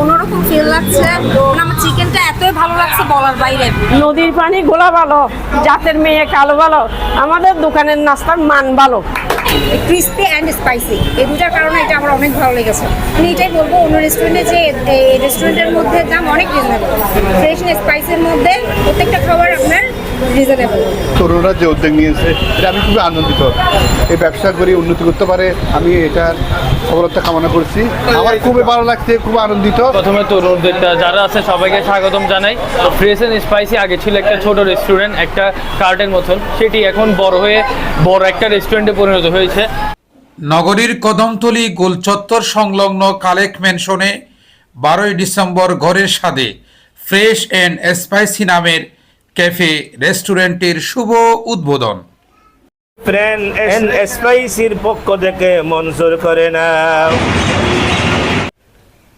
অন্যরকম ফিল লাগছে? মানে আমার চিকেনটা এতই ভালো লাগছে বলার বাইরে। নদীর পানি গোলা ভালো জাতের মেয়ে কালো ভালো আমাদের দোকানের নাস্তার মান ভালো। ক্রিস্পি অ্যান্ড স্পাইসি এই দুটার কারণে এটা আমার অনেক ভালো লেগেছে। আমি এটাই বলব অন্য রেস্টুরেন্টে যে এই রেস্টুরেন্টের মধ্যে দাম অনেক রিজনেবল ফ্রেশ স্পাইসির মধ্যে প্রত্যেকটা খাবার আপনার রিজনেবল তরুণরা যে উদ্যোগ নিয়েছে এটা আমি খুবই আনন্দিত। এই ব্যবসা করে উন্নতি করতে পারে আমি এটার সফলতা কামনা করছি। আমার খুবই ভালো লাগছে খুব আনন্দিত। প্রথমে তরুণদেরটা যারা আছে সবাইকে স্বাগতম জানাই। ফ্রেশ অ্যান্ড স্পাইসি আগে ছিল একটা ছোট রেস্টুরেন্ট একটা কার্টের মতন। সেটি এখন বড় হয়ে বড় একটা রেস্টুরেন্টে পরিণত হয়েছে। নগরীর কদমতলী গোলচত্বর সংলগ্ন কালেক ম্যানশনে বারোই ডিসেম্বর ঘরের স্বাদে ফ্রেশ অ্যান্ড স্পাইসি নামের ক্যাফে রেস্টুরেন্টের শুভ উদ্বোধন। স্পাইসির পক্ষ থেকে মঞ্জুর করে নাও।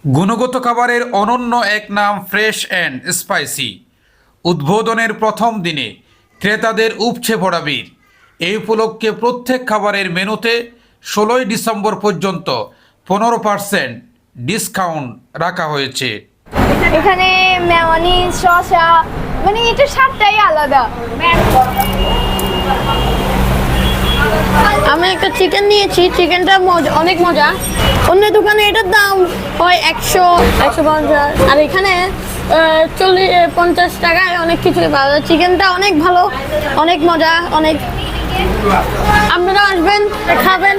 গুণগত খাবারের অনন্য এক নাম ফ্রেশ অ্যান্ড স্পাইসি। উদ্বোধনের প্রথম দিনে ক্রেতাদের উপছে পড়া ভিড়। এই উপলক্ষে প্রত্যেক খাবারের মেনুতে ষোলোই ডিসেম্বর পর্যন্ত পনেরো পার্সেন্ট ডিসকাউন্ট রাখা হয়েছে। এখানে মেওয়ানিজ শসা মানে এটা স্বাদটাই আলাদা। আমি একটা চিকেন নিয়েছি চিকেনটা মজা অনেক মজা। অন্য দোকানে এটার দাম হয় একশো একশো পঞ্চাশ। আর এখানে চল্লিশ পঞ্চাশ টাকায় অনেক কিছু পাওয়া যায়। চিকেনটা অনেক ভালো অনেক মজা অনেক। আপনারা আসবেন খাবেন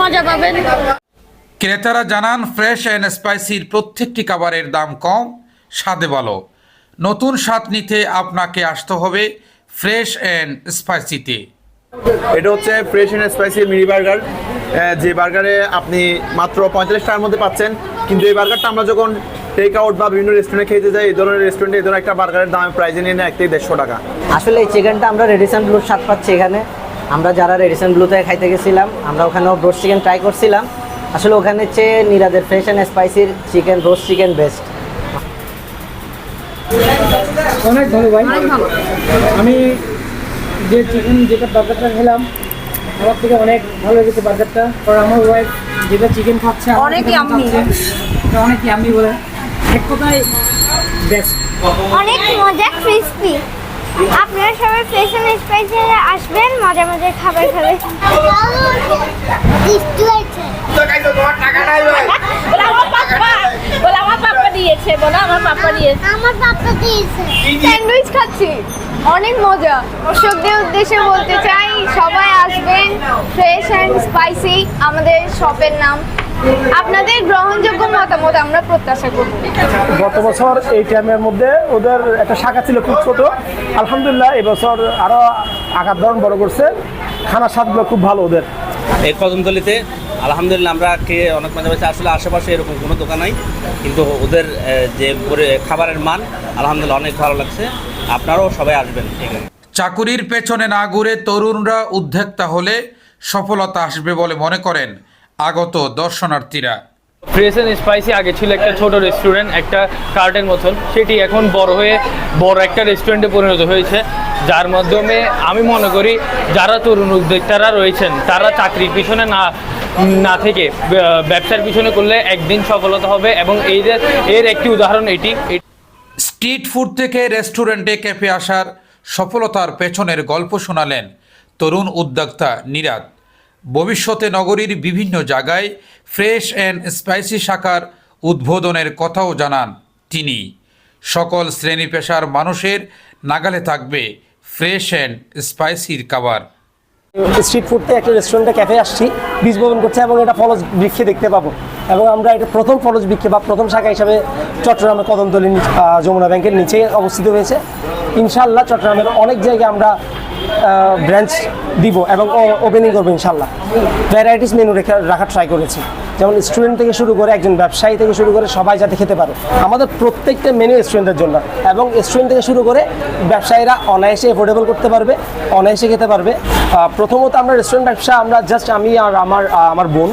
মজা পাবেন। ক্রেতারা জানান ফ্রেশ অ্যান্ড স্পাইসির প্রত্যেকটি খাবারের দাম কম স্বাদে ভালো। নতুন স্বাদ নিতে আপনাকে আসতে হবে ফ্রেশ অ্যান্ড স্পাইসিতে। এটা হচ্ছে fresh and spicy mini burger. যে বার্গারে আপনি মাত্র পঁয়তাল্লিশ টাকার মধ্যে পাচ্ছেন। কিন্তু এই বার্গারটা আমরা যখন টেক আউট বা বিভিন্ন রেস্টুরেন্টে খেতে যাই এই ধরনের রেস্টুরেন্টে এই ধরনের একটা বার্গারের দাম প্রাইজে নিয়ে নেয় এক থেকে দেড়শো টাকা। আসলে এই চিকেনটা আমরা রেডিসন ব্লুর স্বাদ পাচ্ছি এখানে। আমরা যারা রেডিসন ব্লুতে খাইতে গেছিলাম আমরা ওখানেও রোস্ট চিকেন ট্রাই করছিলাম। আসলে ওখানে চেয়ে নিরাদের ফ্রেশ অ্যান্ড স্পাইসির চিকেন রোস্ট চিকেন বেস্ট অনেক ভালো ভাই। আমি যে চিকেন যেটা বার্গারটা খেলাম আমার থেকে অনেক ভালো লেগেছে বার্গারটা কারণ আমার ওয়াইফ যেটা চিকেন খাচ্ছে আমার অনেক থেকে yummy। অনেক ইয়াম্মি বলে। এক কথায় বেস্ট অনেক মজা ক্রিস্পি আপনারা সবাই ফ্রেশ এন্ড স্পাইসি আসবেন মজা মজা খাবার খাবেন। বলে আমার পাপ্পা দিয়েছে বলে আমার পাপ্পা দিয়েছে। আমার পাপা দিয়েছে। স্যান্ডউইচ খাচ্ছি। অনেক মজা। দর্শকদের উদ্দেশ্যে বলতে চাই সবাই আসবেন ফ্রেশ অ্যান্ড স্পাইসি আমাদের শপের নাম। আপনাদের গ্রহণযোগ্য মতামত আমরা প্রত্যাশা করব গত বছর এই টাইমের মধ্যে ওদের একটা শাখা ছিল খুব ছোট। আলহামদুলিল্লাহ এবছর আরও আকার ধরন বড় করছে। খানার স্বাদগুলো খুব ভালো ওদের। এই কদমতলিতে আলহামদুলিল্লাহ আমরা খেয়ে অনেক মজা পেয়েছি। আসলে আশেপাশে এরকম কোনো দোকান নাই কিন্তু ওদের যে পরি- খাবারের মান আলহামদুলিল্লাহ অনেক ভালো লাগছে। আপনারাও সবাই আসবেন এখানে। চাকুরির পেছনে না ঘুরে তরুণরা উদ্যোক্তা হলে সফলতা আসবে বলে মনে করেন আগত দর্শনার্থীরা। ফ্রেশ এন্ড স্পাইসি আগে ছিল একটা ছোট রেস্টুরেন্ট একটা কার্টের মতন সেটি এখন বড় হয়ে বড় একটা রেস্টুরেন্টে পরিণত হয়েছে। যার মাধ্যমে আমি মনে করি যারা তরুণ উদ্যোক্তারা রয়েছেন তারা চাকরির পিছনে না না থেকে ব্যবসার পিছনে করলে একদিন সফলতা হবে এবং এই যে, এর একটি উদাহরণ এটি। স্ট্রিট ফুড থেকে রেস্টুরেন্টে ক্যাফে আসার সফলতার পেছনের গল্প শোনালেন তরুণ উদ্যোক্তা নিরাদ ভবিষ্যতে নগরীর বিভিন্ন জায়গায় ফ্রেশ অ্যান্ড স্পাইসি শাখার উদ্বোধনের কথাও জানান তিনি। সকল শ্রেণি পেশার মানুষের নাগালে থাকবে ফ্রেশ অ্যান্ড স্পাইসির খাবার। স্ট্রিট ফুড থেকে একটা রেস্টুরেন্টে ক্যাফে আসছি, বীজ বপন করছে এবং এটা ফলজ বৃক্ষে দেখতে পাবো। এবং আমরা এটা প্রথম ফলজ বৃক্ষে বা প্রথম শাখা হিসাবে চট্টগ্রামের কদমতলী যমুনা ব্যাংকের নিচে অবস্থিত হয়েছে। ইনশাল্লাহ চট্টগ্রামের অনেক জায়গায় আমরা ব্রাঞ্চ দিব এবং ওপেনিং করব ইনশাল্লাহ ভ্যারাইটিস মেনু রেখে রাখা ট্রাই করেছি। যেমন স্টুডেন্ট থেকে শুরু করে একজন ব্যবসায়ী থেকে শুরু করে সবাই যাতে খেতে পারে। আমাদের প্রত্যেকটা মেনু স্টুডেন্টের জন্য। এবং স্টুডেন্ট থেকে শুরু করে ব্যবসায়ীরা অনায়াসে এফোর্ডেবল করতে পারবে, অনায়াসে খেতে পারবে। প্রথমত আমরা রেস্টুরেন্ট ব্যবসা, আমরা জাস্ট আমি আর আমার আমার বোন,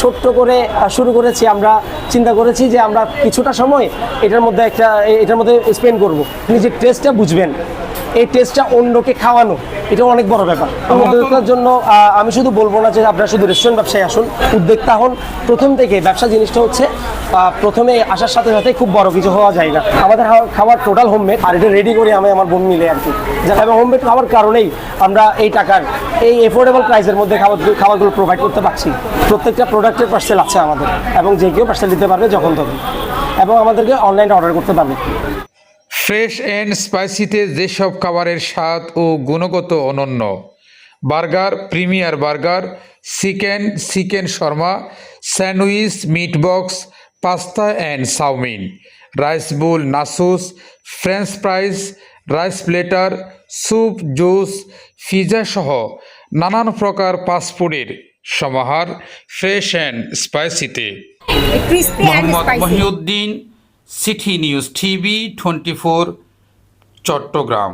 ছোট্ট করে শুরু করেছি। আমরা চিন্তা করেছি যে আমরা কিছুটা সময় এটার মধ্যে একটা এটার মধ্যে স্পেন্ড করব। নিজের টেস্টটা বুঝবেন। এই টেস্টটা অন্যকে খাওয়ানো এটা অনেক বড় ব্যাপার। উদ্যোক্তার জন্য আমি শুধু বলব না যে আপনারা শুধু রেস্টুরেন্ট ব্যবসায় আসুন উদ্যোক্তা হন। প্রথম থেকে ব্যবসা জিনিসটা হচ্ছে প্রথমে আসার সাথে সাথে খুব বড় কিছু হওয়া যায় না। আমাদের খাবার টোটাল হোমমেড আর এটা রেডি করে আমি আমার বোন মিলে আর কি। এবং হোমমেড খাওয়ার কারণেই আমরা এই টাকার এই এফোর্ডেবল প্রাইসের মধ্যে খাবার খাবারগুলো প্রোভাইড করতে পারছি। প্রত্যেকটা প্রোডাক্টের পার্সেল আছে আমাদের এবং যে কেউ পার্সেল দিতে পারবে যখন তখন। এবং আমাদেরকে অনলাইনে অর্ডার করতে পারবে। ফ্রেশ অ্যান্ড স্পাইসিতে যেসব খাবারের স্বাদ ও গুণগত অনন্য burger premier burger chicken chicken shawarma sandwich meat box pasta and chow mein rice bowl nachos French fries rice platter soup juice pizza সহ নানান প্রকার ফাস্টফুডের সমাহার fresh and স্পাইসিতে। Mohammad Mohiuddin city news TV twenty four Chattogram.